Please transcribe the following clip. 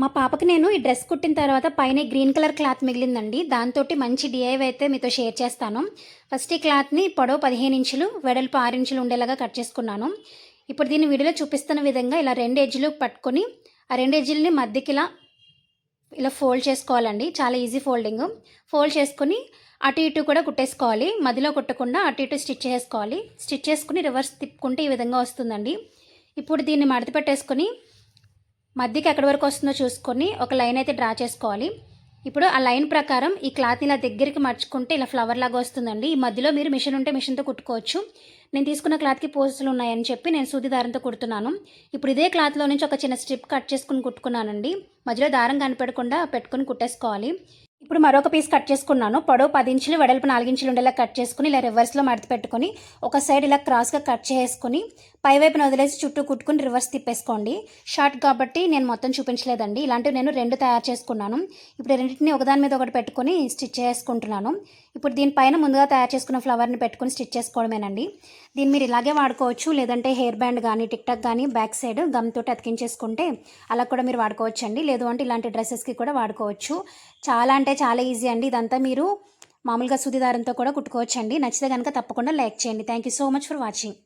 మా పాపకి నేను ఈ డ్రెస్ కుట్టిన తర్వాత పైన గ్రీన్ కలర్ క్లాత్ మిగిలిందండి. దాంతో మంచి డిఐవ్ అయితే మీతో షేర్ చేస్తాను. ఫస్ట్ ఈ క్లాత్ని పొడవు పదిహేను ఇంచులు వెడల్పు ఆరు ఇంచులు ఉండేలాగా కట్ చేసుకున్నాను. ఇప్పుడు దీన్ని వీడియోలో చూపిస్తున్న విధంగా ఇలా రెండు ఎడ్జ్లు పట్టుకొని ఆ రెండు ఎడ్జ్లని మధ్యకి ఇలా ఇలా ఫోల్డ్ చేసుకోవాలండి. చాలా ఈజీ ఫోల్డింగ్. ఫోల్డ్ చేసుకుని అటు ఇటు కూడా కుట్టేసుకోవాలి. మధ్యలో కుట్టకుండా అటు ఇటు స్టిచ్ చేసుకోవాలి. స్టిచ్ చేసుకుని రివర్స్ తిప్పుకుంటే ఈ విధంగా వస్తుందండి. ఇప్పుడు దీన్ని మడత పెట్టేసుకొని మధ్యకి ఎక్కడి వరకు వస్తుందో చూసుకొని ఒక లైన్ అయితే డ్రా చేసుకోవాలి. ఇప్పుడు ఆ లైన్ ప్రకారం ఈ క్లాత్ ఇలా దగ్గరికి మర్చుకుంటే ఇలా ఫ్లవర్ లాగా వస్తుందండి. ఈ మధ్యలో మీరు మిషన్ ఉంటే మిషన్తో కుట్టుకోవచ్చు. నేను తీసుకున్న క్లాత్కి పోస్టులు ఉన్నాయని చెప్పి నేను సూది దారంతో కుడుతున్నాను. ఇప్పుడు ఇదే క్లాత్లో నుంచి ఒక చిన్న స్ట్రిప్ కట్ చేసుకుని కుట్టుకున్నానండి. మధ్యలో దారం కనిపెట్టకుండా పెట్టుకుని కుట్టేసుకోవాలి. ఇప్పుడు మరొక పీస్ కట్ చేసుకున్నాను. పొడవు పది ఇంచులు వెడల్పు నాలుగు ఇంచులు ఉండేలా కట్ చేసుకుని ఇలా రివర్స్లో మడత పెట్టుకొని ఒక సైడ్ ఇలా క్రాస్గా కట్ చేసుకుని పై వైపున వదిలేసి చుట్టూ కుట్టుకుని రివర్స్ తిప్పేసుకోండి. షార్ట్ కాబట్టి నేను మొత్తం చూపించలేదండి. ఇలాంటివి నేను రెండు తయారు చేసుకున్నాను. ఇప్పుడు రెండింటిని ఒకదాని మీద ఒకటి పెట్టుకొని స్టిచ్ చేసుకుంటున్నాను. ఇప్పుడు దీనిపైన ముందుగా తయారు చేసుకున్న ఫ్లవర్ని పెట్టుకొని స్టిచ్ చేసుకోవడమేనండి. దీన్ని మీరు ఇలాగే వాడుకోవచ్చు లేదంటే హెయిర్ బ్యాండ్ కానీ టిక్ టాక్ కానీ బ్యాక్ సైడ్ గమ్ తోటి అతికించేసుకుంటే అలా కూడా మీరు వాడుకోవచ్చు అండి లేదు అంటే ఇలాంటి డ్రెస్సెస్కి కూడా వాడుకోవచ్చు. చాలా అంటే చాలా ఈజీ అండి. ఇదంతా మీరు మామూలుగా సుదిదారంతో కూడా కుట్టుకోవచ్చు అండి నచ్చితే కనుక తప్పకుండా లైక్ చేయండి. Thank you so much for watching